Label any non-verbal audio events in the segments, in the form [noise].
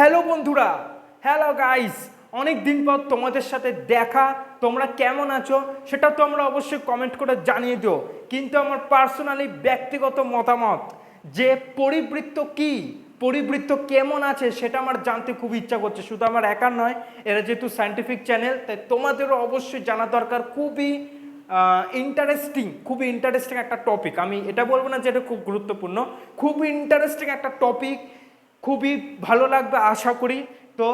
Hello বন্ধুরা, hello guys অনেক দিন পর তোমাদের সাথে দেখা, তোমরা কেমন আছো সেটা তোমরা অবশ্যই কমেন্ট করে জানিয়ে দিও। কিন্তু আমার পার্সোনালি ব্যক্তিগত মতামত, যে পরিবৃত্ত কি, পরিবৃত্ত কেমন আছে সেটা আমার জানতে খুব ইচ্ছা করছে। শুধু আমার একার নয়, এরা যেহেতু সায়েন্টিফিক চ্যানেল তাই তোমাদেরও অবশ্যই জানা দরকার, খুবই ইন্টারেস্টিং খুবই ইন্টারেস্টিং একটা টপিক আমি এটা বলব না যে এটা খুব গুরুত্বপূর্ণ, খুবই ইন্টারেস্টিং একটা টপিক খুবই ভালো লাগবে, আশা করি। তো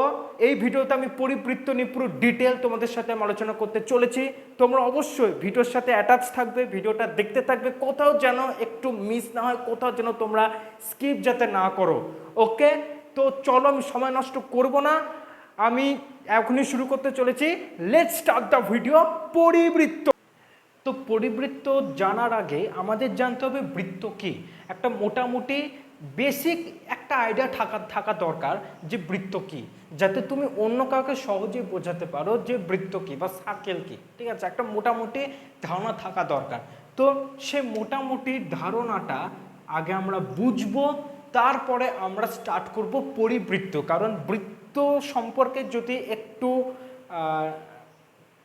এই ভিডিওতে আমি পরিবৃত্ত নিয়ে পুরো ডিটেল তোমাদের সাথে আমি আলোচনা করতে চলেছি। তোমরা অবশ্যই ভিডিওর সাথে অ্যাটাচ থাকবে, ভিডিওটা দেখতে থাকবে। কোথাও যেন একটু মিস না হয়, কোথাও যেন তোমরা স্কিপ যাতে না করো। ওকে তো চলো আমি সময় নষ্ট করব না। আমি এখনই শুরু করতে চলেছি। লেট স্টার্ট দ্য ভিডিও পরিবৃত্ত। তো পরিবৃত্ত জানার আগে আমাদের জানতে হবে বৃত্ত কি? একটা মোটামুটি বেসিক একটা আইডিয়া থাকা থাকা দরকার যে বৃত্ত কি? যাতে তুমি অন্য কাউকে সহজেই বোঝাতে পারো যে বৃত্ত কি বা সার্কেল কি। ঠিক আছে? একটা মোটামুটি ধারণা থাকা দরকার। তো সে মোটামুটি ধারণাটা আগে আমরা বুঝব, তারপরে আমরা স্টার্ট করব পরিবৃত্ত। কারণ বৃত্ত সম্পর্কে যদি একটু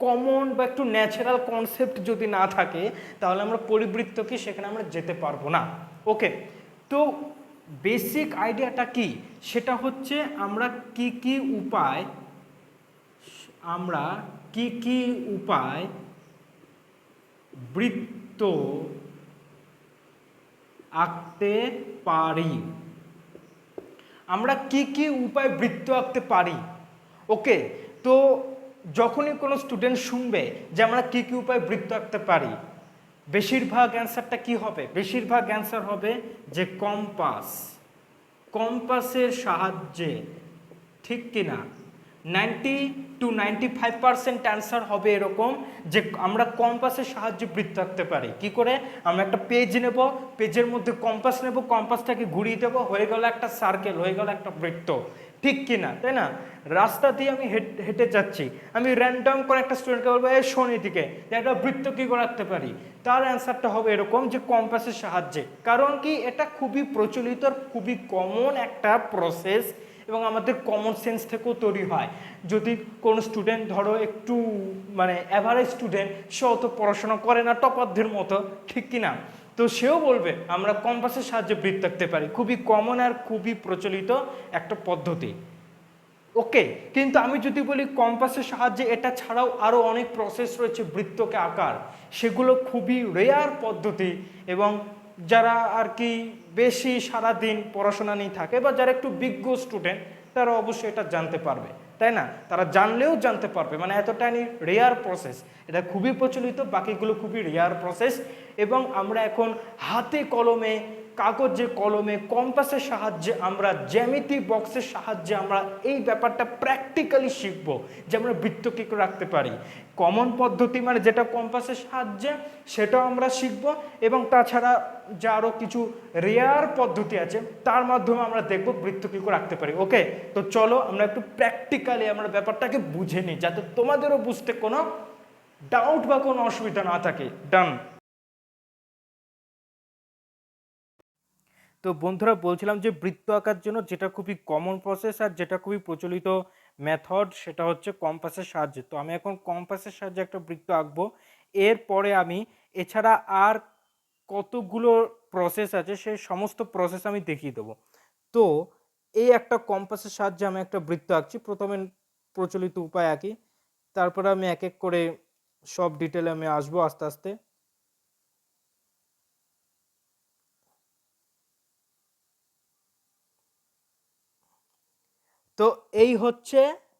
কমন বা একটু ন্যাচারাল কনসেপ্ট যদি না থাকে, তাহলে আমরা পরিবৃত্ত কি সেখানে আমরা যেতে পারব না। ওকে তো বেসিক আইডিয়াটা কি? সেটা হচ্ছে আমরা কি কি উপায়, আমরা কি কি উপায় বৃত্ত আঁকতে পারি? আমরা কি কি উপায় বৃত্ত আঁকতে পারি? ওকে তো যখনই কোনো স্টুডেন্ট শুনবে যে আমরা কি কি উপায় বৃত্ত আঁকতে পারি বেশিরভাগ অ্যান্সারটা কি হবে? বেশিরভাগ অ্যান্সার হবে যে কম্পাস। কম্পাসের সাহায্যে, ঠিক কি না ninety two ninety five percent answer হবে এরকম যে আমরা কম্পাসের সাহায্যে বৃত্ত আঁকতে পারি। কি করে? আমরা একটা পেজ নেব, পেজের মধ্যে কম্পাস নেব, কম্পাসটাকে ঘুরিয়ে দেবো, হয়ে গেল একটা সার্কেল হয়ে গেল একটা বৃত্ত। ঠিক কি না তাই না? রাস্তা দিয়ে আমি হেঁট- যাচ্ছি। আমি র্যান্ডম করে একটা স্টুডেন্টকে বলব, এই শোন এদিকে, যে একটা বৃত্ত কী করাতে পারি? তার অ্যান্সারটা হবে এরকম যে কম্পাসের সাহায্যে। কারণ কি? এটা খুবই প্রচলিত খুবই কমন একটা প্রসেস এবং আমাদের কমন সেন্স থেকেও তৈরি হয়। যদি কোনো স্টুডেন্ট ধরো একটু মানে অ্যাভারেজ স্টুডেন্ট সে অত পড়াশোনা করে না টপারদের মতো, ঠিক কি না তো সেও বলবে, আমরা কম্পাসের সাহায্যে বৃত্ত আঁকতে পারি। খুবই কমন আর খুবই প্রচলিত একটা পদ্ধতি। ওকে কিন্তু আমি যদি বলি কম্পাসের সাহায্যে এটা ছাড়াও আরও অনেক প্রসেস রয়েছে বৃত্তকে আঁকার। সেগুলো খুবই রেয়ার পদ্ধতি এবং যারা আর কি বেশি সারাদিন পড়াশোনা নিয়ে থাকে বা যারা একটু বিজ্ঞ স্টুডেন্ট তারা অবশ্যই এটা জানতে পারবে, তাই না? তারা জানলেও জানতে পারবে মানে এতটাই রেয়ার প্রসেস এটা খুবই প্রচলিত, বাকিগুলো খুবই রেয়ার প্রসেস এবং আমরা এখন হাতে কলমে, কাগজে কলমে কম্পাসের সাহায্যে আমরা, জ্যামিতি বক্সের সাহায্যে আমরা এই ব্যাপারটা প্র্যাকটিক্যালি শিখব, যে আমরা বৃত্ত কী রাখতে পারি। কমন পদ্ধতি মানে যেটা কম্পাসের সাহায্যে, সেটাও আমরা শিখব এবং তাছাড়া যা আরও কিছু রেয়ার পদ্ধতি আছে, তার মাধ্যমে আমরা দেখব বৃত্ত কী রাখতে পারি। ওকে তো চলো আমরা একটু প্র্যাকটিক্যালি আমরা ব্যাপারটাকে বুঝে নিই, যাতে তোমাদেরও বুঝতে কোনো ডাউট বা কোনো অসুবিধা না থাকে। ডান তো বন্ধুরা বলছিলাম যে বৃত্ত আঁকার জন্য যেটা খুবই কমন প্রসেস আর যেটা খুবই প্রচলিত মেথড সেটা হচ্ছে কম্পাসের সাহায্যে। তো আমি এখন কম্পাসের সাহায্যে একটা বৃত্ত আঁকবো। এরপরে আমি, এছাড়া আর কতগুলো প্রসেস আছে সেই সমস্ত প্রসেস আমি দেখিয়ে দেবো। তো এই একটা কম্পাসের সাহায্যে আমি একটা বৃত্ত আঁকছি। প্রথমে প্রচলিত উপায় আঁকি, তারপরে আমি এক এক করে সব ডিটেলে আমি আসব আস্তে আস্তে। তো এই হচ্ছে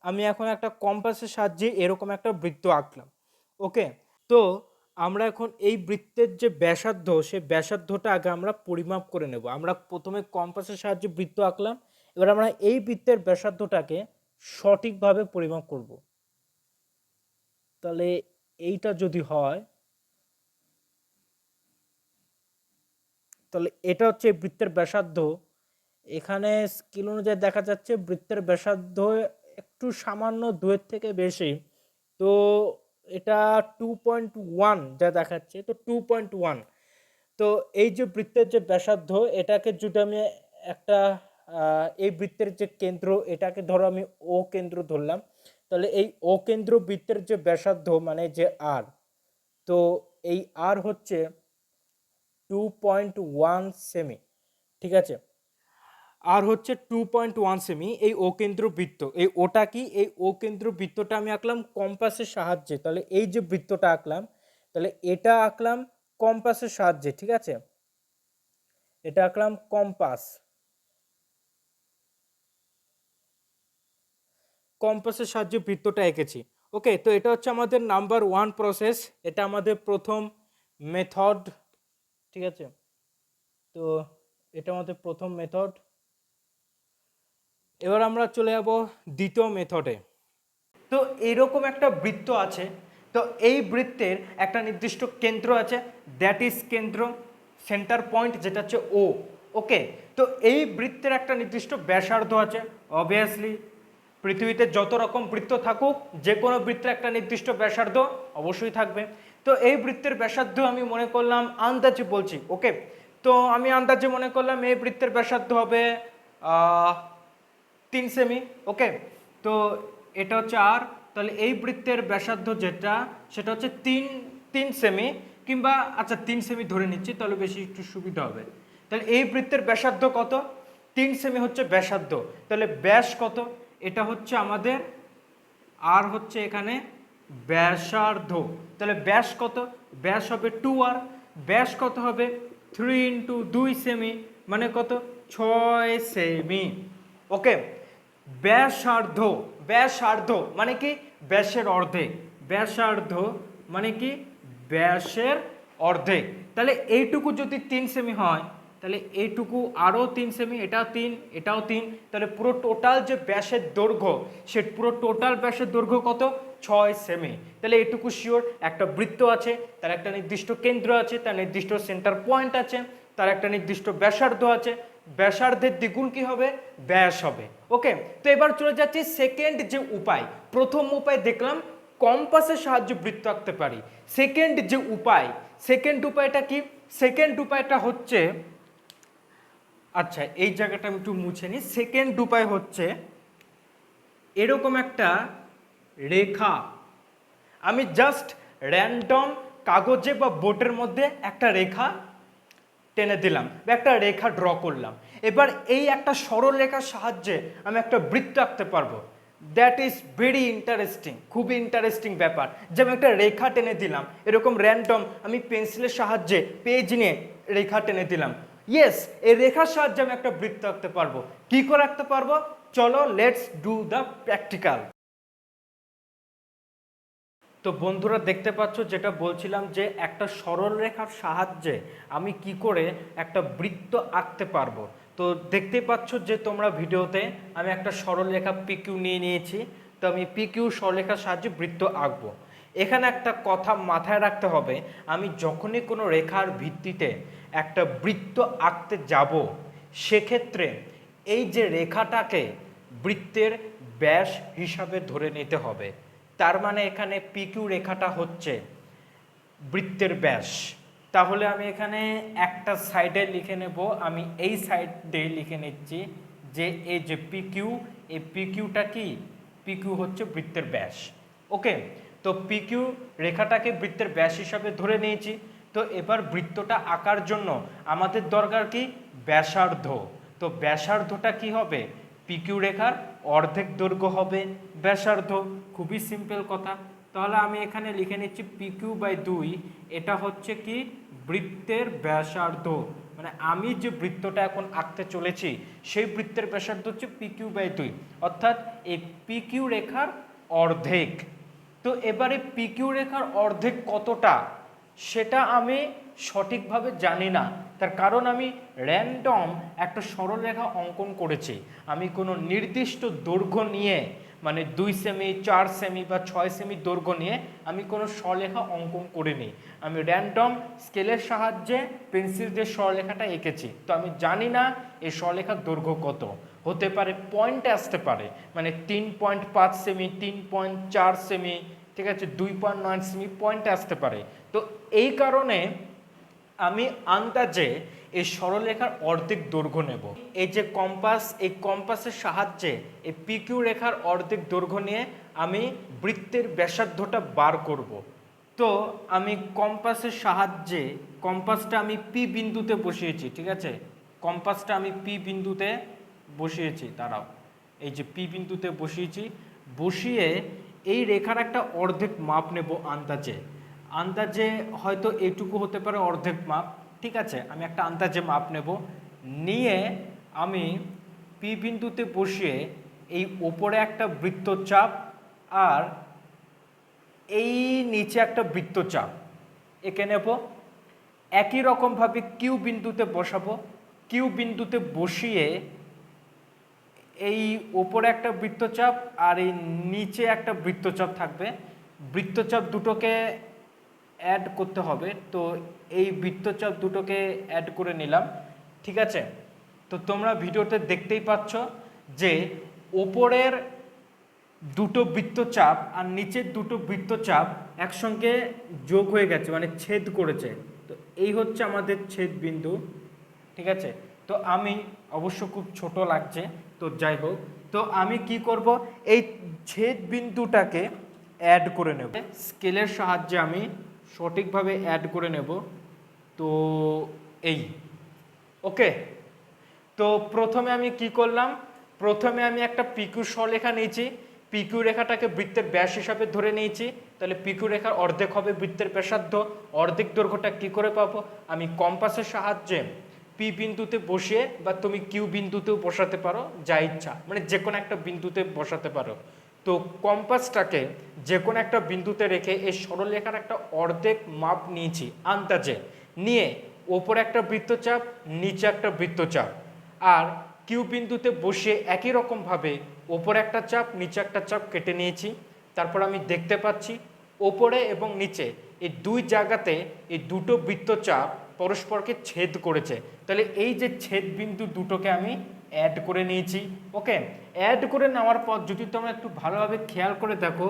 আমি এখন একটা কম্পাসের সাহায্যে এরকম একটা বৃত্ত আঁকলাম ওকে তো আমরা এখন এই বৃত্তের যে ব্যাসার্ধ সে ব্যাসার্ধটা আগে আমরা পরিমাপ করে নেব। আমরা প্রথমে কম্পাসের সাহায্যে বৃত্ত আঁকলাম, এবার আমরা এই বৃত্তের ব্যাসার্ধটাকে সঠিকভাবে পরিমাপ করব। তাহলে এইটা যদি হয়, তাহলে এটা হচ্ছে বৃত্তের ব্যাসার্ধ এখানে স্কেল অনুযায়ী দেখা যাচ্ছে বৃত্তের ব্যাসার্ধ একটু সামান্য দুয়ের থেকে বেশি। তো এটা টু পয়েন্ট ওয়ান যা দেখাচ্ছে, তো টু পয়েন্ট ওয়ান তো এই যে বৃত্তের যে ব্যাসার্ধ, এটাকে যদি আমি একটা এই বৃত্তের যে কেন্দ্র, এটাকে ধরো আমি ও কেন্দ্র ধরলাম, তাহলে এই ও কেন্দ্র বৃত্তের যে ব্যাসার্ধ মানে যে আর তো এই আর হচ্ছে টু পয়েন্ট ওয়ান সেমি ঠিক আছে? আর হচ্ছে টু পয়েন্ট ওয়ান সেমি এই ও কেন্দ্র বৃত্ত এই ওটা কি? এই ও কেন্দ্র বৃত্তটা আমি আঁকলাম কম্পাসের সাহায্যে। তাহলে এই যে বৃত্তটা আঁকলাম, তাহলে এটা আঁকলাম কম্পাসের সাহায্যে, ঠিক আছে? এটা আঁকলাম কম্পাস কম্পাসের সাহায্যে বৃত্তটা এঁকেছি। ওকে তো এটা হচ্ছে আমাদের নাম্বার ওয়ান প্রসেস এটা আমাদের প্রথম মেথড ঠিক আছে? তো এটা আমাদের প্রথম মেথড এবার আমরা চলে যাব দ্বিতীয় মেথডে তো এরকম একটা বৃত্ত আছে, তো এই বৃত্তের একটা নির্দিষ্ট কেন্দ্র আছে দ্যাট ইজ কেন্দ্র সেন্টার পয়েন্ট যেটা হচ্ছে ও ওকে তো এই বৃত্তের একটা নির্দিষ্ট ব্যাসার্ধ আছে অবভিয়াসলি পৃথিবীতে যত রকম বৃত্ত থাকুক যে কোনো বৃত্তের একটা নির্দিষ্ট ব্যাসার্ধ অবশ্যই থাকবে। তো এই বৃত্তের ব্যাসার্ধ আমি মনে করলাম আন্দাজে বলছি ওকে তো আমি আন্দাজে মনে করলাম এই বৃত্তের ব্যাসার্ধ হবে তিন সেমি ওকে তো এটা হচ্ছে আর তাহলে এই বৃত্তের ব্যাসার্ধ যেটা, সেটা হচ্ছে তিন তিন সেমি কিংবা আচ্ছা তিন সেমি ধরে নিচ্ছি, তাহলে বেশি একটু সুবিধা হবে। তাহলে এই বৃত্তের ব্যাসার্ধ কত? তিন সেমি হচ্ছে ব্যাসার্ধ। তাহলে ব্যাস কত? এটা হচ্ছে আমাদের আর হচ্ছে এখানে ব্যাসার্ধ। তাহলে ব্যাস কত? ব্যাস হবে টু আর ব্যাস কত হবে? থ্রি ইন্টু দুই সেমি মানে কত? ছয় সেমি ওকে ব্যাসার্ধ ব্যাসার্ধ মানে কি? ব্যাসের অর্ধেক। ব্যাসার্ধ মানে কি? ব্যাসের অর্ধেক। তাহলে এইটুকু যদি তিন সেমি হয়, তাহলে এইটুকু আরও তিন সেমি এটাও তিন এটাও তিন। তাহলে পুরো টোটাল যে ব্যাসের দৈর্ঘ্য, সে পুরো টোটাল ব্যাসের দৈর্ঘ্য কত? ছয় সেমি তাহলে এইটুকু শিওর একটা বৃত্ত আছে, তার একটা নির্দিষ্ট কেন্দ্র আছে, তার নির্দিষ্ট সেন্টার পয়েন্ট আছে, তার একটা নির্দিষ্ট ব্যাসার্ধ আছে ব্যাসার্ধের দ্বিগুণ কি হবে? ব্যাস হবে। ওকে? তো এবার চলে যাচ্ছি সেকেন্ড যে উপায়। প্রথম উপায় দেখলাম কম্পাসের সাহায্যে বৃত্ত আঁকতে পারি। সেকেন্ড যে উপায় সেকেন্ড উপায়টা কি? সেকেন্ড উপায়টা হচ্ছে আচ্ছা এই জায়গাটা আমি একটু মুছে নিই। সেকেন্ড উপায় হচ্ছে, এরকম একটা রেখা। আমি জাস্ট র্যান্ডম কাগজে বা বোর্ডের মধ্যে একটা রেখা টেনে দিলাম বা একটা রেখা ড্র করলাম। এবার এই একটা সরল রেখার সাহায্যে আমি একটা বৃত্ত আঁকতে পারব। দ্যাট ইজ ভেরি ইন্টারেস্টিং খুবই ইন্টারেস্টিং ব্যাপার। যে আমি একটা রেখা টেনে দিলাম, এরকম র্যান্ডম আমি পেন্সিলের সাহায্যে পেজ নিয়ে রেখা টেনে দিলাম। ইয়েস এই রেখার সাহায্যে আমি একটা বৃত্ত আঁকতে পারব। কী করে আঁকতে পারব? চলো লেটস ডু দ্য প্র্যাকটিক্যাল তো বন্ধুরা দেখতে পাচ্ছ, যেটা বলছিলাম যে একটা সরল রেখার সাহায্যে আমি কি করে একটা বৃত্ত আঁকতে পারব। তো দেখতে পাচ্ছ যে তোমরা ভিডিওতে আমি একটা সরল রেখা পিকিউ নিয়ে নিয়েছি, তো আমি পিকিউ সরলরেখার সাহায্যে বৃত্ত আঁকবো। এখানে একটা কথা মাথায় রাখতে হবে, আমি যখনই কোনো রেখার ভিত্তিতে একটা বৃত্ত আঁকতে যাব, সেক্ষেত্রে এই যে রেখাটাকে বৃত্তের ব্যাস হিসাবে ধরে নিতে হবে। তার মানে এখানে পিকিউ রেখাটা হচ্ছে বৃত্তের ব্যাস। তাহলে আমি এখানে একটা সাইডে লিখে নেব। আমি এই সাইডে লিখে নিচ্ছি যে এই যে পিকিউ এই পিকিউটা কি? পিকিউ হচ্ছে বৃত্তের ব্যাস। ওকে তো পিকিউ রেখাটাকে বৃত্তের ব্যাস হিসাবে ধরে নিয়েছি। তো এবার বৃত্তটা আঁকার জন্য আমাদের দরকার কি? ব্যাসার্ধ। তো ব্যাসার্ধটা কি হবে? পিকিউ রেখার অর্ধেক দৈর্ঘ্য হবে। ব্যাসার্ধ, খুবই সিম্পল কথা। তাহলে আমি এখানে লিখে নিচ্ছি পিকিউ বাই দুই। এটা হচ্ছে কি? বৃত্তের ব্যাসার্ধ। মানে আমি যে বৃত্তটা এখন আঁকতে চলেছি, সেই বৃত্তের ব্যাসার্ধ হচ্ছে পিকিউ বাই দুই। অর্থাৎ এই পিকিউ রেখার অর্ধেক। তো এবারে পিকিউ রেখার অর্ধেক কতটা? সেটা আমি সঠিকভাবে জানি না। তার কারণ আমি র্যান্ডম একটা সরলরেখা অঙ্কন করেছি। আমি কোনো নির্দিষ্ট দৈর্ঘ্য নিয়ে মানে দুই সেমি চার সেমি বা ছয় সেমি দৈর্ঘ্য নিয়ে আমি কোনো সরলেখা অঙ্কন করিনি। আমি র্যান্ডম স্কেলের সাহায্যে পেন্সিল দিয়ে সরলেখাটা এঁকেছি। তো আমি জানি না এই সরলেখার দৈর্ঘ্য কত। হতে পারে পয়েন্টে আসতে পারে। মানে তিন পয়েন্ট পাঁচ সেমি তিন পয়েন্ট চার সেমি ঠিক আছে? দুই পয়েন্ট নয় সেমি পয়েন্টে আসতে পারে। তো এই কারণে আমি আন্দাজে এই সরলরেখার অর্ধেক দৈর্ঘ্য নেব। এই যে কম্পাস এই কম্পাসের সাহায্যে এই পিকিউ রেখার অর্ধেক দৈর্ঘ্য নিয়ে আমি বৃত্তের ব্যাসার্ধটা বার করব। তো আমি কম্পাসের সাহায্যে কম্পাসটা আমি পি বিন্দুতে বসিয়েছি, ঠিক আছে? কম্পাসটা আমি পি বিন্দুতে বসিয়েছি, দাঁড়াও। এই যে পি বিন্দুতে বসিয়েছি, বসিয়ে এই রেখার একটা অর্ধেক মাপ নেব আন্দাজে। আন্দাজে হয়তো এইটুকু হতে পারে অর্ধেক মাপ, ঠিক আছে? আমি একটা আন্দাজে মাপ নেব। নিয়ে আমি পি বিন্দুতে বসিয়ে এই ওপরে একটা বৃত্তচাপ আর এই নিচে একটা বৃত্তচাপ এঁকে নেব। একই রকমভাবে কিউ বিন্দুতে বসাবো। কিউ বিন্দুতে বসিয়ে এই ওপরে একটা বৃত্তচাপ আর এই নিচে একটা বৃত্তচাপ থাকবে। বৃত্তচাপ দুটোকে অ্যাড করতে হবে। তো এই বৃত্তচাপ দুটোকে অ্যাড করে নিলাম। ঠিক আছে? তো তোমরা ভিডিওতে দেখতেই পাচ্ছ যে ওপরের দুটো বৃত্তচাপ আর নিচের দুটো বৃত্তচাপ একসঙ্গে যোগ হয়ে গেছে মানে ছেদ করেছে। তো এই হচ্ছে আমাদের ছেদ বিন্দু ঠিক আছে? তো আমি, অবশ্য খুব ছোট লাগছে, তো যাই হোক। তো আমি কি করব? এই ছেদ বিন্দুটাকে অ্যাড করে নেব। স্কেলের সাহায্যে আমি সঠিকভাবে অ্যাড করে নেব। তো এই। ওকে তো প্রথমে আমি কি করলাম? প্রথমে আমি একটা পিকু সরলেখা নিয়েছি। পিকু রেখাটাকে বৃত্তের ব্যাস হিসাবে ধরে নিয়েছি। তাহলে পিকু রেখার অর্ধেক হবে বৃত্তের ব্যাসার্ধ। অর্ধেক দৈর্ঘ্যটা কি করে পাবো? আমি কম্পাসের সাহায্যে পি বিন্দুতে বসিয়ে বা তুমি কিউ বিন্দুতেও বসাতে পারো, যা ইচ্ছা। মানে যে কোনো একটা বিন্দুতে বসাতে পারো। তো কম্পাসটাকে যে কোনো একটা বিন্দুতে রেখে এই সরলরেখার একটা অর্ধেক মাপ নিয়েছি, আন্দাজে। নিয়ে ওপরে একটা বৃত্তচাপ, নিচে একটা বৃত্তচাপ। আর কিউ বিন্দুতে বসে একই রকমভাবে ওপরে একটা চাপ, নিচে একটা চাপ কেটে নিয়েছি। তারপর আমি দেখতে পাচ্ছি ওপরে এবং নিচে এই দুই জায়গাতে এই দুটো বৃত্তচাপ পরস্পরকে ছেদ করেছে। তাহলে এই যে ছেদ বিন্দু দুটোকে আমি অ্যাড করে নিয়েছি ওকে অ্যাড করে নেওয়ার পর যদি তোমরা একটু ভালোভাবে খেয়াল করে দেখো,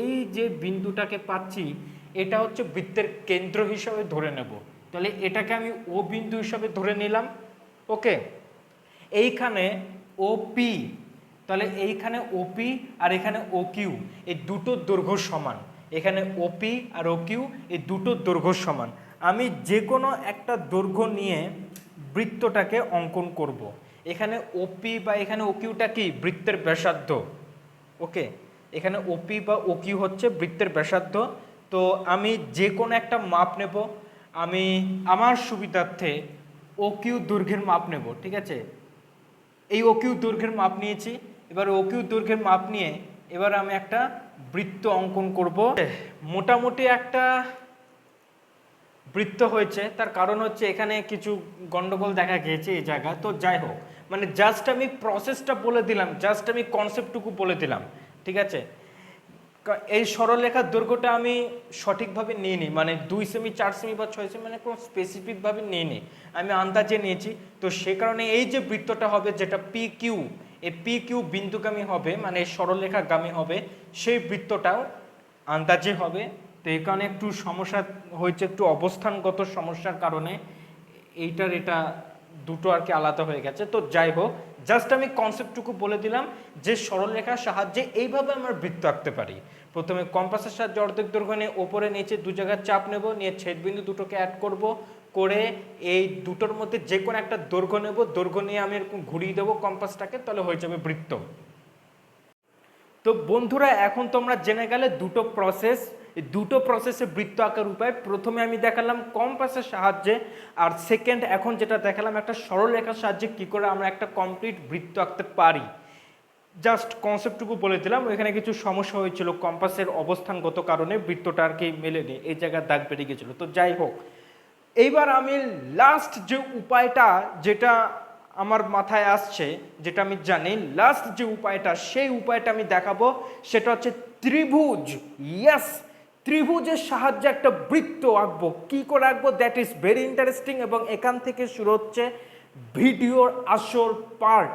এই যে বিন্দুটাকে পাচ্ছি, এটা হচ্ছে বৃত্তের কেন্দ্র হিসাবে ধরে নেব। তাহলে এটাকে আমি ও বিন্দু হিসাবে ধরে নিলাম ওকে এইখানে ওপি তাহলে এইখানে ওপি আর এখানে ও কিউ এই দুটো দৈর্ঘ্য সমান। এখানে ওপি আর ও কিউ এই দুটো দৈর্ঘ্য সমান। আমি যে কোনো একটা দৈর্ঘ্য নিয়ে বৃত্তটাকে অঙ্কন করব। এখানে ওপি বা এখানে ওকিউটা কি? বৃত্তের ব্যাসার্ধ। ওকে? এখানে ওপি বা ওকিউ হচ্ছে বৃত্তের ব্যাসার্ধ। তো আমি যে কোনো একটা মাপ নেব। আমি আমার সুবিধার্থে ওকিউ কিউ দৈর্ঘ্যের মাপ নেব, ঠিক আছে? এই ওকিউ দৈর্ঘ্যের মাপ নিয়েছি। এবার ওকিউ দৈর্ঘ্যের মাপ নিয়ে এবার আমি একটা বৃত্ত অঙ্কন করব। মোটামুটি একটা বৃত্ত হয়েছে। তার কারণ হচ্ছে এখানে কিছু গন্ডগোল দেখা গিয়েছে এই জায়গা তো যাই হোক মানে জাস্ট আমি প্রসেসটা বলে দিলাম জাস্ট আমি কনসেপ্টটুকু বলে দিলাম, ঠিক আছে? এই সরলরেখার দৈর্ঘ্যটা আমি সঠিকভাবে নিয়ে নিই মানে দুই সেমি চার সেমি বা ছয় সেমি মানে কোনো স্পেসিফিকভাবে নিয়ে নিই আমি আন্দাজে নিয়েছি, তো সে কারণে এই যে বৃত্তটা হবে, যেটা পি কিউ এই পি কিউ বিন্দুগামী হবে মানে সরলরেখাগামী হবে, সেই বৃত্তটাও আন্দাজে হবে। তো এই কারণে একটু সমস্যা হয়েছে, একটু অবস্থানগত সমস্যার কারণে, এইটার এটা দুটো আর কি আলাদা হয়ে গেছে। তো যাই হোক জাস্ট আমি কনসেপ্টটুকু বলে দিলাম যে সরলরেখার সাহায্যে এইভাবে আমরা বৃত্ত আঁকতে পারি। প্রথমে কম্পাসের সাহায্যে অর্ধেক দৈর্ঘ্য নিয়ে ওপরে, নিচে দু জায়গার চাপ নেব, নিয়ে ছেদবিন্দু দুটোকে অ্যাড করব, করে এই দুটোর মধ্যে যে কোনো একটা দৈর্ঘ্য নেব, দৈর্ঘ্য নিয়ে আমি এরকম ঘুরিয়ে দেবো কম্পাসটাকে তাহলে হয়ে যাবে বৃত্ত। তো বন্ধুরা, এখন তোমরা জেনে গেলে দুটো প্রসেস দুটো প্রসেসে বৃত্ত আঁকার উপায়। প্রথমে আমি দেখালাম কম্পাসের সাহায্যে, আর সেকেন্ড এখন যেটা দেখালাম, একটা সরল রেখার সাহায্যে কি করে আমরা একটা কমপ্লিট বৃত্ত আঁকতে পারি। জাস্ট কনসেপ্টটুকু বলে দিলাম, এখানে কিছু সমস্যা হয়েছিল কম্পাসের অবস্থানগত কারণে বৃত্তটা আর কি মেলেনি, এই জায়গায় দাগ বেরিয়ে গেছিল। তো যাই হোক, এইবার আমি লাস্ট যে উপায়টা যেটা আমার মাথায় আসছে, যেটা আমি জানি লাস্ট যে উপায়টা, সেই উপায়টা আমি দেখাবো, সেটা হচ্ছে ত্রিভুজ। ইয়াস ত্রিভুজের সাহায্যে একটা বৃত্ত আঁকবো। কি করে আঁকবো? দ্যাট ইজ ভেরি ইন্টারেস্টিং এবং এখান থেকে শুরু হচ্ছে ভিডিওর আসল পার্ট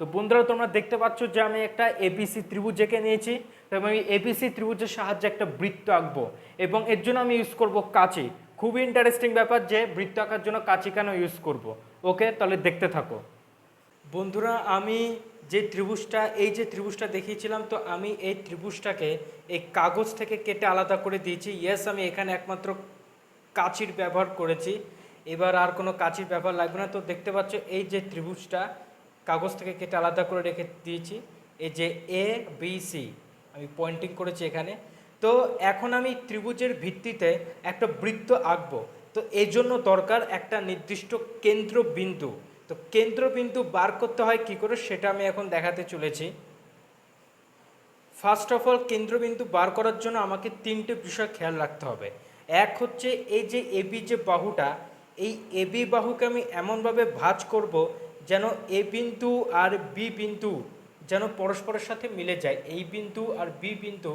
তো বন্ধুরা, তোমরা দেখতে পাচ্ছ যে আমি একটা এবিসি ত্রিভুজ এঁকে নিয়েছি। তো আমি এবিসি ত্রিভুজের সাহায্যে একটা বৃত্ত আঁকবো এবং এর জন্য আমি ইউজ করব কাঁচি। খুবই ইন্টারেস্টিং ব্যাপার যে বৃত্ত আঁকার জন্য কাঁচি কেন ইউজ করব? ওকে তাহলে দেখতে থাকো। বন্ধুরা, আমি যে ত্রিভুজটা, এই যে ত্রিভুজটা দেখিয়েছিলাম, তো আমি এই ত্রিভুজটাকে এই কাগজ থেকে কেটে আলাদা করে দিয়েছি। ইয়েস আমি এখানে একমাত্র কাঁচির ব্যবহার করেছি। এবার আর কোনো কাঁচির ব্যবহার লাগবে না। তো দেখতে পাচ্ছ, এই যে ত্রিভুজটা, কাগজ থেকে কেটে আলাদা করে রেখে দিয়েছি। এই যে এ বি সি আমি পয়েন্টিং করেছি এখানে। তো এখন আমি ত্রিভুজের ভিত্তিতে একটা বৃত্ত আঁকবো। তো এই জন্য দরকার একটা নির্দিষ্ট কেন্দ্রবিন্দু। তো কেন্দ্রবিন্দু বার করতে হয় কি করে সেটা আমি এখন দেখাতে চলেছি। ফার্স্ট অফ অল কেন্দ্রবিন্দু বার করার জন্য আমাকে তিনটে বিষয় খেয়াল রাখতে হবে। এক হচ্ছে এই যে এবি যে বাহুটা, এই এবি বাহুকে আমি এমনভাবে ভাঁজ করব যেন এ বিন্দু আর বি বিন্দু যেন পরস্পরের সাথে মিলে যায়। এই বিন্দু আর বি বিন্দু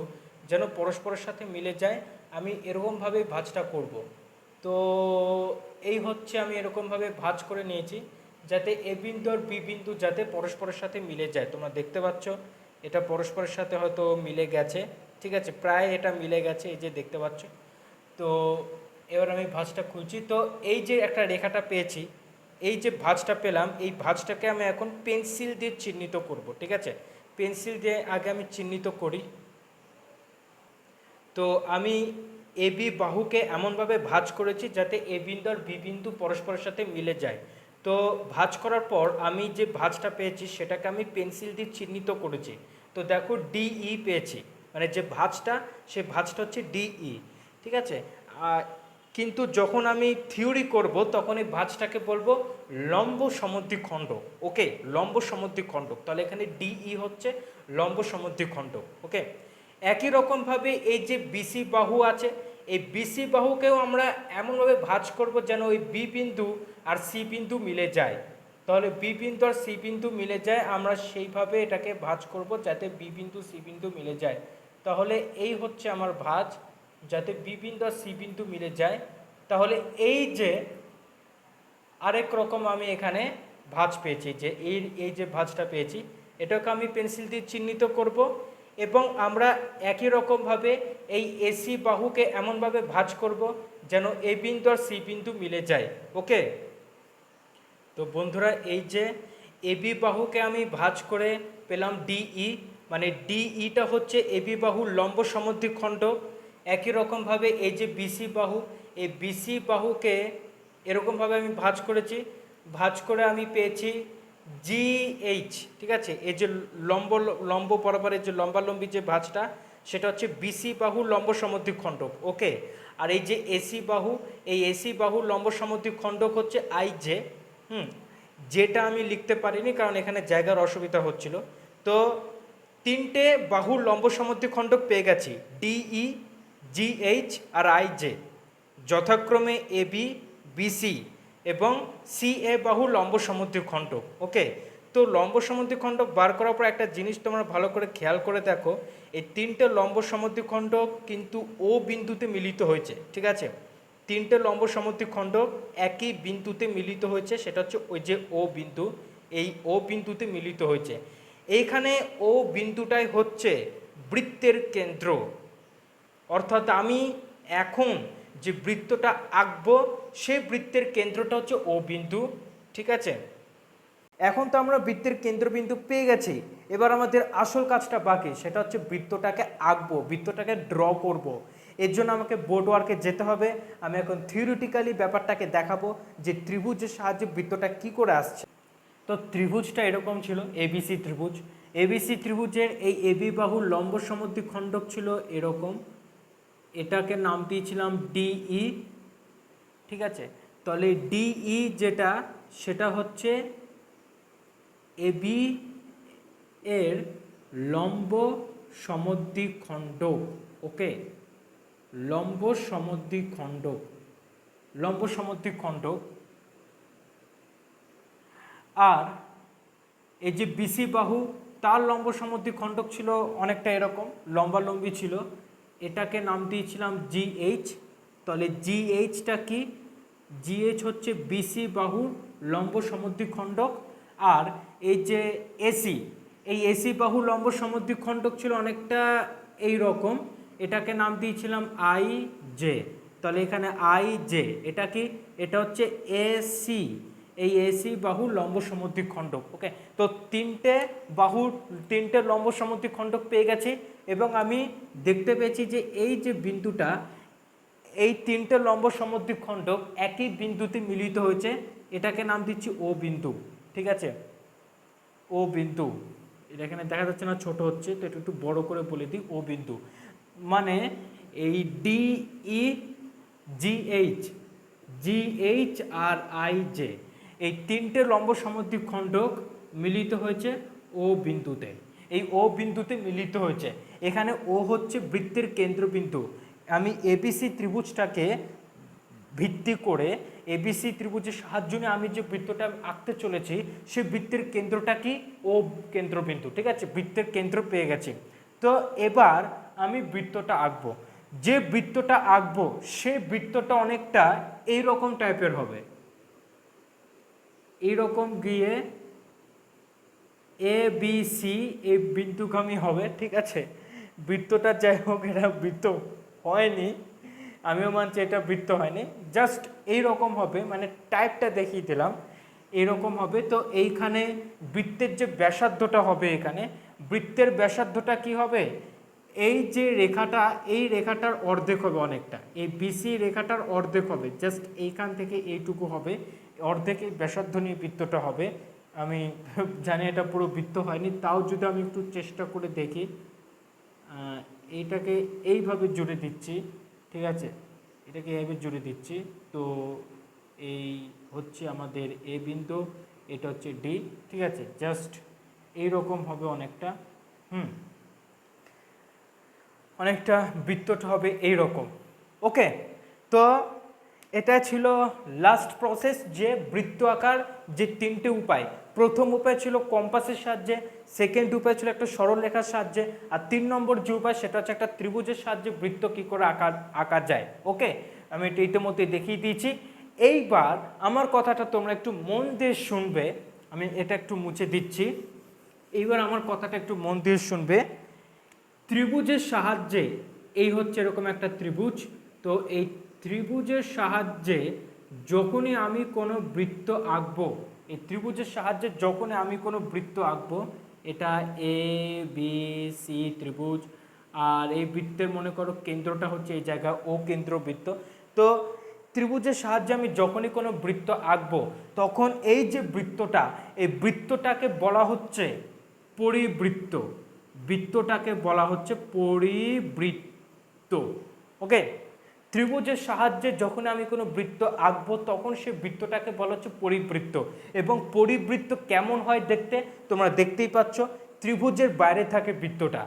যেন পরস্পরের সাথে মিলে যায়, আমি এরকমভাবে ভাঁজটা করব। তো এই হচ্ছে আমি এরকমভাবে ভাঁজ করে নিয়েছি। যাতে এ বিন্দু আর বি বিন্দু যাতে পরস্পরের সাথে মিলে যায়। তোমরা দেখতে পাচ্ছ, এটা পরস্পরের সাথে হয়তো মিলে গেছে। ঠিক আছে, প্রায় এটা মিলে গেছে, এই যে দেখতে পাচ্ছ। তো এবার আমি ভাঁজটা খুলছি। তো এই যে একটা রেখাটা পেয়েছি, এই যে ভাঁজটা পেলাম, এই ভাঁজটাকে আমি এখন পেন্সিল দিয়ে চিহ্নিত করব, ঠিক আছে? পেন্সিল দিয়ে আগে আমি চিহ্নিত করি। তো আমি এ বি বাহুকে এমনভাবে ভাঁজ করেছি যাতে এ বিন্দু আর বি বিন্দু পরস্পরের সাথে মিলে যায়। তো ভাজ করার পর আমি যে ভাঁজটা পেয়েছি, সেটাকে আমি পেন্সিল দিয়ে চিহ্নিত করেছি। তো দেখো ডিই পেয়েছি। মানে যে ভাঁজটা, সে ভাজটা হচ্ছে ডিই ঠিক আছে? কিন্তু যখন আমি থিওরি করব, তখন এই ভাঁজটাকে বলব লম্ব সমদ্বিখণ্ড ওকে? লম্ব সমদ্বিখণ্ডক তাহলে এখানে ডিই হচ্ছে লম্ব সমদ্বিখণ্ডক ওকে? একই রকমভাবে এই যে বিসি বাহু আছে, এই বিসি বাহুকেও আমরা এমনভাবে ভাজ করব যেন ওই বি বিন্দু আর সি বিন্দু মিলে যায়। তাহলে বি বিন্দু আর সি বিন্দু মিলে যায়, আমরা সেইভাবে এটাকে ভাঁজ করব যাতে বি বিন্দু, সি বিন্দু মিলে যায়। তাহলে এই হচ্ছে আমার ভাঁজ, যাতে বি বিন্দু আর সি বিন্দু মিলে যায়। তাহলে এই যে আরেক রকম আমি এখানে ভাঁজ পেয়েছি, যে এই এই যে ভাঁজটা পেয়েছি, এটাকে আমি পেন্সিল দিয়ে চিহ্নিত করব এবং আমরা একই রকমভাবে এই এসি বাহুকে এমনভাবে ভাঁজ করব যেন এ বিন্দু আর সি বিন্দু মিলে যায়। ওকে? তো বন্ধুরা, এই যে এবি বাহুকে আমি ভাঁজ করে পেলাম ডিই মানে ডিইটা হচ্ছে এবি বাহুর লম্ব সমদ্বিখণ্ড একই রকমভাবে এই যে বিসি বাহু, এই বিসি বাহুকে এরকমভাবে আমি ভাঁজ করেছি। ভাঁজ করে আমি পেয়েছি জিএইচ ঠিক আছে? এই যে লম্ব লম্ব বরাবরের যে লম্বালম্বি যে ভাঁজটা, সেটা হচ্ছে বিসি বাহু লম্ব সমদ্বিখণ্ডক ওকে? আর এই যে এসি বাহু, এই এসি বাহু লম্ব সমদ্বিখণ্ডক হচ্ছে আই জে হুম, যেটা আমি লিখতে পারিনি কারণ এখানে জায়গার অসুবিধা হচ্ছিল। তো তিনটে বাহুর লম্ব সমদ্বিখণ্ডক পেয়ে গেছি ডিই জিএইচ আর আই জে যথাক্রমে এ বি বিসি এবং সি এ বাহু লম্ব সমদ্বিখণ্ডক ওকে? তো লম্ব সমদ্বিখণ্ডক বার করার পর একটা জিনিস তোমরা ভালো করে খেয়াল করে দেখো, এই তিনটে লম্ব সমদ্বিখণ্ডক কিন্তু ও বিন্দুতে মিলিত হয়েছে, ঠিক আছে? তিনটে লম্ব সমদ্বিখণ্ডক একই বিন্দুতে মিলিত হয়েছে, সেটা হচ্ছে ওই যে ও বিন্দু। এই ও বিন্দুতে মিলিত হয়েছে। এইখানে ও বিন্দুটাই হচ্ছে বৃত্তের কেন্দ্র। অর্থাৎ আমি এখন যে বৃত্তটা আঁকবো সেই বৃত্তের কেন্দ্রটা হচ্ছে ও বিন্দু, ঠিক আছে? এখন তো আমরা বৃত্তের কেন্দ্রবিন্দু পেয়ে গেছি। এবার আমাদের আসল কাজটা বাকি, সেটা হচ্ছে বৃত্তটাকে আঁকবো, বৃত্তটাকে ড্র করব। এর জন্য আমাকে বোর্ড ওয়ার্কে যেতে হবে। আমি এখন থিওরিটিক্যালি ব্যাপারটাকে দেখাবো যে ত্রিভুজের সাহায্যে বৃত্তটা কি করে আসছে। তো ত্রিভুজটা এরকম ছিল এবিসি ত্রিভুজ। এবিসি ত্রিভুজের এই এবি বাহুর লম্ব সমদ্বিখণ্ডক ছিল এরকম। এটাকে নাম দিয়েছিলাম ডিই ঠিক আছে? তাহলে ডিই যেটা, সেটা হচ্ছে এবি এর লম্ব সমদ্বিখণ্ডক ওকে লম্ব সমদ্বিখণ্ডক লম্ব সমদ্বিখণ্ডক আর এই যে বিসি বাহু, তার লম্ব সমদ্বিখণ্ডক ছিল অনেকটা এরকম, লম্বালম্বি ছিল। এটাকে নাম দিয়েছিলাম জিএইচ তাহলে জিএইচটা কি? জিএইচ হচ্ছে বিসি বাহুর লম্ব সমদ্বিখণ্ডক আর এই যে এসি, এই এসি বাহু লম্ব সমদ্বিক খণ্ডক ছিল অনেকটা এই রকম এটাকে নাম দিয়েছিলাম আই জে। তাহলে এখানে আই জে, এটা কি? এটা হচ্ছে এসি এই এসি বাহু লম্ব সমদ্বিক খণ্ডক, ওকে? তো তিনটে বাহু, তিনটে লম্ব সমদ্বিক খণ্ডক পেয়ে গেছি এবং আমি দেখতে পেয়েছি যে এই যে বিন্দুটা, এই তিনটে লম্ব সমদ্বিক খণ্ডক একই বিন্দুতে মিলিত হয়েছে। এটাকে নাম দিচ্ছি ও বিন্দু, ঠিক আছে? ও বিন্দু। এটা এখানে দেখা যাচ্ছে না, ছোট হচ্ছে, তো একটু বড় করে বলে দিই, ও বিন্দু। মানে এই D E G H G H R I J এই তিনটে লম্ব সমদ্বিক খণ্ডক মিলিত হয়েছে ও বিন্দুতে। এই ও বিন্দুতে মিলিত হয়েছে। এখানে ও হচ্ছে বৃত্তের কেন্দ্রবিন্দু। আমি এবিসি ত্রিভুজটাকে ভিত্তি করে এবিসি ত্রিভুজের সাহায্য নিয়ে আমি যে বৃত্তটা আঁকতে চলেছি সেই বৃত্তের কেন্দ্রটা কি? ও কেন্দ্রবিন্দু। ঠিক আছে? বৃত্তের কেন্দ্র পেয়ে গেছি। তো এবার আমি বৃত্তটা আঁকবো। যে বৃত্তটা আঁকবো, সে বৃত্তটা অনেকটা এই রকম টাইপের হবে। এইরকম গিয়ে এ বি সি এই বিন্দুগামী হবে, ঠিক আছে? বৃত্তটা যাই হোক, এটা বৃত্ত হয়নি। আমিও মানছি এটা বৃত্ত হয়নি। জাস্ট এই রকম হবে মানে টাইপটা দেখিয়ে দিলাম। এরকম হবে, তো এইখানে বৃত্তের যে ব্যাসার্ধটা হবে এখানে, বৃত্তের ব্যাসার্ধটা কি হবে? এই যে রেখাটা, এই রেখাটার অর্ধেক হবে অনেকটা। এই বিসি রেখাটার অর্ধেক হবে। জাস্ট এইখান থেকে এইটুকু হবে। অর্ধেক এই বৃত্তটা হবে। আমি [laughs] জানি এটা পুরো বৃত্ত হয়নি। তাও যদি আমি একটু চেষ্টা করে দেখি এইটাকে এইভাবে জুড়ে দিচ্ছি, ঠিক আছে? এটাকে এইভাবে জুড়ে দিচ্ছি। তো এই হচ্ছে আমাদের এ বিন্দু, এটা হচ্ছে ডি ঠিক আছে? জাস্ট এইরকম হবে অনেকটা। হুম? অনেকটা বৃত্তটা হবে এই রকম ওকে, তো এটা ছিল লাস্ট প্রসেস যে বৃত্ত আকার, যে তিনটে উপায়। প্রথম উপায় ছিল কম্পাসের সাহায্যে সেকেন্ড উপায় ছিল একটা সরল রেখার সাহায্যে, আর তিন নম্বর যে উপায়, সেটা হচ্ছে একটা ত্রিভুজের সাহায্যে বৃত্ত কী করে আঁকা আঁকা যায়। ওকে, আমি এটা ইতিমধ্যে দেখিয়ে দিয়েছি। এইবার আমার কথাটা তোমরা একটু মন দিয়ে শুনবে, আমি এটা একটু মুছে দিচ্ছি। এইবার আমার কথাটা একটু মন দিয়ে শুনবে। ত্রিভুজের সাহায্যে, এই হচ্ছে এরকম একটা ত্রিভুজ, তো এই ত্রিভুজের সাহায্যে যখনই আমি কোনো বৃত্ত আঁকবো, এই ত্রিভুজের সাহায্যে যখনই আমি কোনো বৃত্ত আঁকবো, এটা এ বি সি ত্রিভুজ, আর এই বৃত্তের মনে করো কেন্দ্রটা হচ্ছে এই জায়গা ও কেন্দ্র বৃত্ত। তো ত্রিভুজের সাহায্যে আমি যখনই কোনো বৃত্ত আঁকবো, তখন এই যে বৃত্তটা, এই বৃত্তটাকে বলা হচ্ছে পরিবৃত্ত। বৃত্তটাকে বলা হচ্ছে পরিবৃত্ত। ওকে ত্রিভুজের সাহায্যে যখন আমি কোনো বৃত্ত আঁকবো, তখন সে বৃত্তটাকে বলা হচ্ছে পরিবৃত্ত। এবং পরিবৃত্ত কেমন হয় দেখতে? তোমরা দেখতেই পাচ্ছ, ত্রিভুজের বাইরে থাকে বৃত্তটা।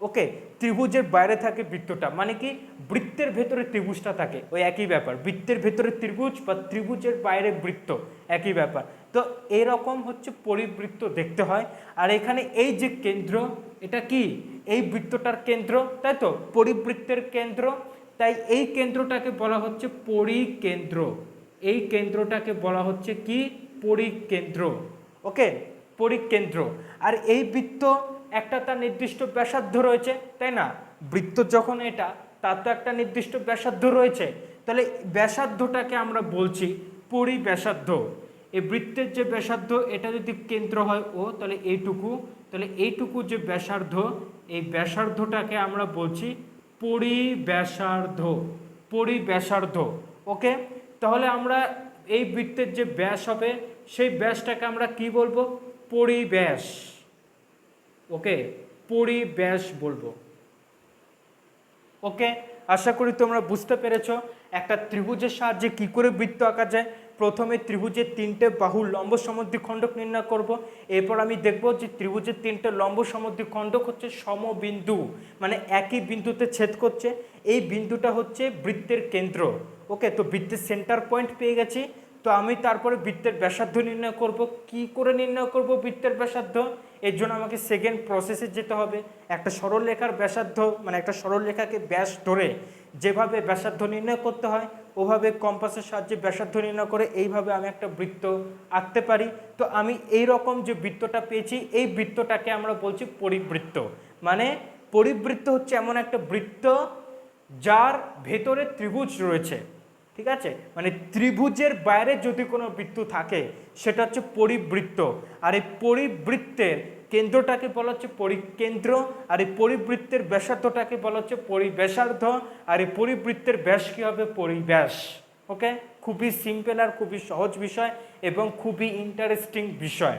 ওকে, ত্রিভুজের বাইরে থাকে বৃত্তটা। মানে কি? বৃত্তের ভেতরে ত্রিভুজটা থাকে। ওই একই ব্যাপার। বৃত্তের ভেতরে ত্রিভুজ বা ত্রিভুজের বাইরে বৃত্ত। একই ব্যাপার। তো এরকম হচ্ছে পরিবৃত্ত দেখতে হয়। আর এখানে এই যে কেন্দ্র, এটা কি? এই বৃত্তটার কেন্দ্র, তাই তো? পরিবৃত্তের কেন্দ্র। তাই এই কেন্দ্রটাকে বলা হচ্ছে পরিকেন্দ্র। এই কেন্দ্রটাকে বলা হচ্ছে কি? পরিকেন্দ্র। ওকে, পরিকেন্দ্র। আর এই বৃত্ত একটা তার নির্দিষ্ট ব্যাসার্ধ রয়েছে, তাই না? বৃত্ত যখন এটা, তার তো একটা নির্দিষ্ট ব্যাসার্ধ রয়েছে। তাহলে ব্যাসার্ধটাকে আমরা বলছি পরিব্যাসার্ধ। এই বৃত্তের যে ব্যাসার্ধ, এটা যদি কেন্দ্র হয় ও, তাহলে এইটুকু তাহলে এইটুকু যে ব্যাসার্ধ, এই ব্যাসার্ধটাকে আমরা বলছি পরিব্যাসার্ধ। পরিব্যাসার্ধ, ওকে? তাহলে আমরা এই বৃত্তের যে ব্যাস হবে, সেই ব্যাসটাকে আমরা কি বলব? পরিব্যাস। ওকে পরিব্যাস বলব। ওকে, আশা করি তোমরা বুঝতে পেরেছ একটা ত্রিভুজের সাহায্যে কি করে বৃত্ত আঁকা যায়। প্রথমে ত্রিভুজের তিনটে বাহু লম্ব সমদ্বি খণ্ডক নির্ণয় করব। এরপর আমি দেখব যে ত্রিভুজের তিনটে লম্ব সমদ্বি খণ্ডক হচ্ছে সমবিন্দু মানে একই বিন্দুতে ছেদ করছে। এই বিন্দুটা হচ্ছে বৃত্তের কেন্দ্র। ওকে, তো বৃত্তের সেন্টার পয়েন্ট পেয়ে গেছি। তো আমি তারপরে বৃত্তের ব্যাসার্ধ নির্ণয় করব। কি করে নির্ণয় করব বৃত্তের ব্যাসার্ধ? এর জন্য আমাকে সেকেন্ড প্রসেসে যেতে হবে। একটা সরল রেখার ব্যাসার্ধ মানে একটা সরল রেখাকে ব্যাস ধরে যেভাবে ব্যাসার্ধ নির্ণয় করতে হয়, ওভাবে কম্পাসের সাহায্যে ব্যাসার্ধ নির্ণয় করে এইভাবে আমি একটা বৃত্ত আঁকতে পারি। তো আমি এই রকম যে বৃত্তটা পেয়েছি, এই বৃত্তটাকে আমরা বলছি পরিবৃত্ত। মানে পরিবৃত্ত হচ্ছে এমন একটা বৃত্ত যার ভেতরে ত্রিভুজ রয়েছে। ঠিক আছে? মানে ত্রিভুজের বাইরে যদি কোনো বৃত্ত থাকে, সেটা হচ্ছে পরিবৃত্ত। আর এই পরিবৃত্তের কেন্দ্রটাকে বলা হচ্ছে পরিকেন্দ্র, আর এই পরিবৃত্তের ব্যাসার্ধটাকে বলা হচ্ছে পরিবেশার্ধ আর এই পরিবৃত্তের ব্যাস কী হবে? পরিব্যাস। ওকে খুবই সিম্পল আর খুবই সহজ বিষয় এবং খুবই ইন্টারেস্টিং বিষয়।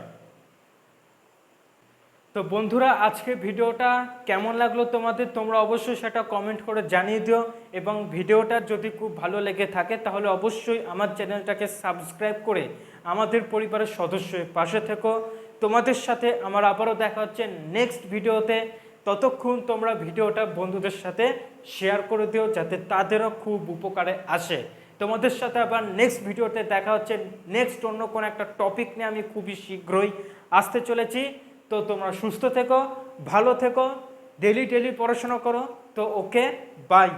তো বন্ধুরা, আজকে ভিডিওটা কেমন লাগল তোমাদের, তোমরা অবশ্যই সেটা কমেন্ট করে জানিয়ে দিও। এবং ভিডিওটা যদি খুব ভালো লেগে থাকে, তাহলে অবশ্যই আমার চ্যানেলটাকে সাবস্ক্রাইব করে আমাদের পরিবারের সদস্য হয়ে পাশে থেকো। তোমাদের সাথে আমার আবারও দেখা হচ্ছে নেক্সট ভিডিওতে। ততক্ষণ তোমরা ভিডিওটা বন্ধুদের সাথে শেয়ার করে দিও, যাতে তাদেরও খুব উপকারে আসে। তোমাদের সাথে আবার নেক্সট ভিডিওতে দেখা হচ্ছে নেক্সট অন্য কোনো একটা টপিক নিয়ে আমি খুবই শীঘ্রই আসতে চলেছি। তো তোমরা সুস্থ থেকো ভালো থেকো ডেলি ডেলি পড়াশোনা করো তো ওকে বাই